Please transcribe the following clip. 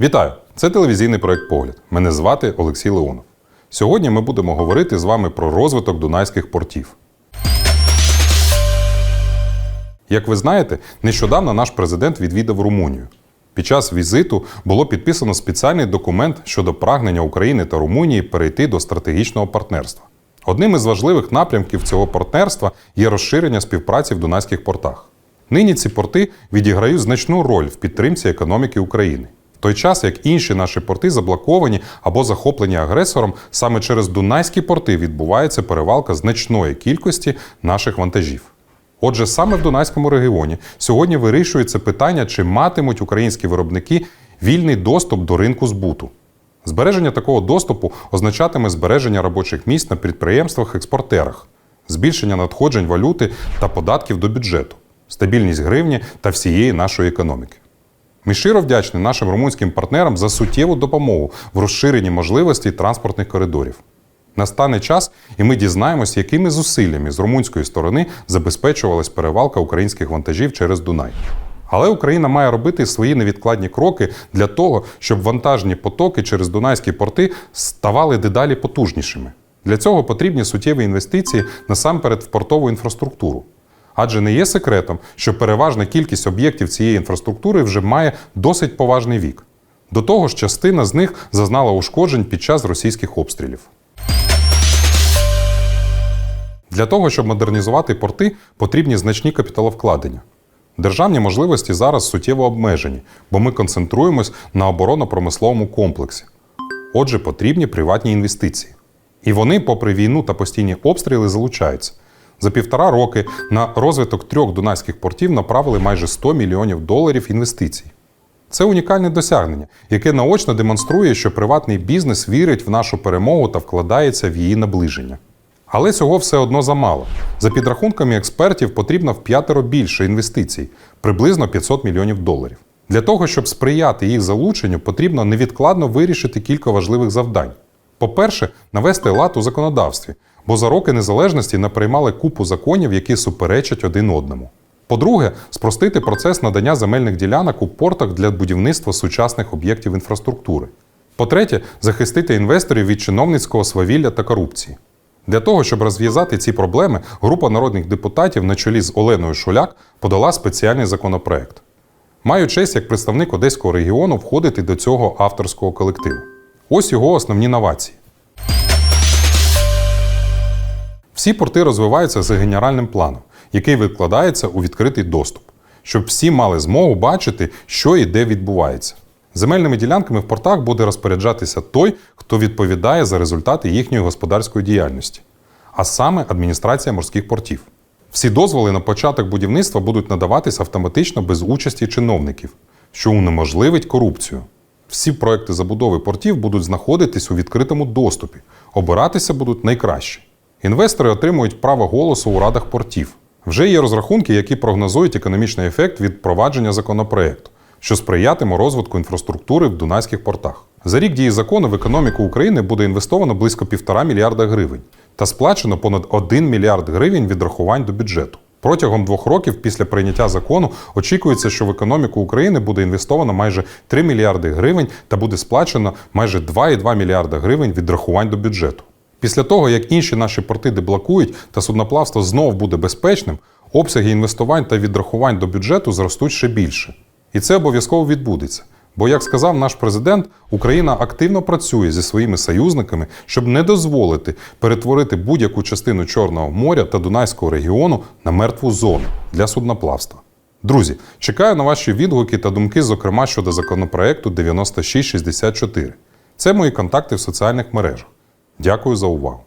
Вітаю! Це телевізійний проект Погляд. Мене звати Олексій Леонов. Сьогодні ми будемо говорити з вами про розвиток дунайських портів. Як ви знаєте, нещодавно наш президент відвідав Румунію. Під час візиту було підписано спеціальний документ щодо прагнення України та Румунії перейти до стратегічного партнерства. Одним із важливих напрямків цього партнерства є розширення співпраці в дунайських портах. Нині ці порти відіграють значну роль в підтримці економіки України. Той час, як інші наші порти заблоковані або захоплені агресором, саме через дунайські порти відбувається перевалка значної кількості наших вантажів. Отже, саме в Дунайському регіоні сьогодні вирішується питання, чи матимуть українські виробники вільний доступ до ринку збуту. Збереження такого доступу означатиме збереження робочих місць на підприємствах-експортерах, збільшення надходжень валюти та податків до бюджету, стабільність гривні та всієї нашої економіки. Ми щиро вдячні нашим румунським партнерам за суттєву допомогу в розширенні можливостей транспортних коридорів. Настане час, і ми дізнаємось, якими зусиллями з румунської сторони забезпечувалась перевалка українських вантажів через Дунай. Але Україна має робити свої невідкладні кроки для того, щоб вантажні потоки через дунайські порти ставали дедалі потужнішими. Для цього потрібні суттєві інвестиції насамперед в портову інфраструктуру. Адже не є секретом, що переважна кількість об'єктів цієї інфраструктури вже має досить поважний вік. До того ж, частина з них зазнала ушкоджень під час російських обстрілів. Для того, щоб модернізувати порти, потрібні значні капіталовкладення. Державні можливості зараз суттєво обмежені, бо ми концентруємось на оборонно-промисловому комплексі. Отже, потрібні приватні інвестиції. І вони, попри війну та постійні обстріли, залучаються. За півтора роки на розвиток трьох дунайських портів направили майже 100 мільйонів доларів інвестицій. Це унікальне досягнення, яке наочно демонструє, що приватний бізнес вірить в нашу перемогу та вкладається в її наближення. Але цього все одно замало. За підрахунками експертів, потрібно в п'ятеро більше інвестицій приблизно 500 мільйонів доларів. Для того, щоб сприяти їх залученню, потрібно невідкладно вирішити кілька важливих завдань. По-перше, навести лад у законодавстві, бо за роки незалежності наприймали купу законів, які суперечать один одному. По-друге, спростити процес надання земельних ділянок у портах для будівництва сучасних об'єктів інфраструктури. По-третє, захистити інвесторів від чиновницького свавілля та корупції. Для того, щоб розв'язати ці проблеми, група народних депутатів на чолі з Оленою Шуляк подала спеціальний законопроект. Маю честь як представник Одеського регіону входити до цього авторського колективу. Ось його основні новації. Всі порти розвиваються за генеральним планом, який викладається у відкритий доступ, щоб всі мали змогу бачити, що і де відбувається. Земельними ділянками в портах буде розпоряджатися той, хто відповідає за результати їхньої господарської діяльності, а саме адміністрація морських портів. Всі дозволи на початок будівництва будуть надаватись автоматично без участі чиновників, що унеможливить корупцію. Всі проекти забудови портів будуть знаходитись у відкритому доступі, обиратися будуть найкращі. Інвестори отримують право голосу у радах портів. Вже є розрахунки, які прогнозують економічний ефект від впровадження законопроекту, що сприятиме розвитку інфраструктури в дунайських портах. За рік дії закону в економіку України буде інвестовано близько півтора мільярда гривень та сплачено понад 1 мільярд гривень відрахувань до бюджету. Протягом двох років після прийняття закону очікується, що в економіку України буде інвестовано майже 3 мільярди гривень та буде сплачено майже 2,2 мільярда гривень відрахувань до бюджету. Після того, як інші наші порти деблокують та судноплавство знов буде безпечним, обсяги інвестувань та відрахувань до бюджету зростуть ще більше. І це обов'язково відбудеться. Бо, як сказав наш президент, Україна активно працює зі своїми союзниками, щоб не дозволити перетворити будь-яку частину Чорного моря та Дунайського регіону на мертву зону для судноплавства. Друзі, чекаю на ваші відгуки та думки, зокрема щодо законопроекту 9664. Це мої контакти в соціальних мережах. Дякую за увагу.